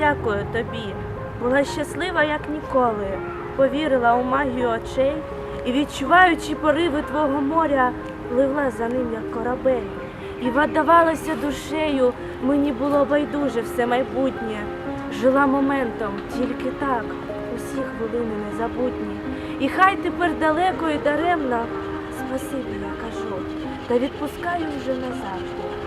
дякую тобі. Була щаслива, як ніколи, повірила у магію очей і, відчуваючи пориви твого моря, пливла за ним, як корабель. І віддавалася душею, мені було байдуже все майбутнє. Жила моментом, тільки так, усі хвилини незабутні. І хай тепер далеко і даремно, спасибі, я кажу, та відпускаю вже назавжди,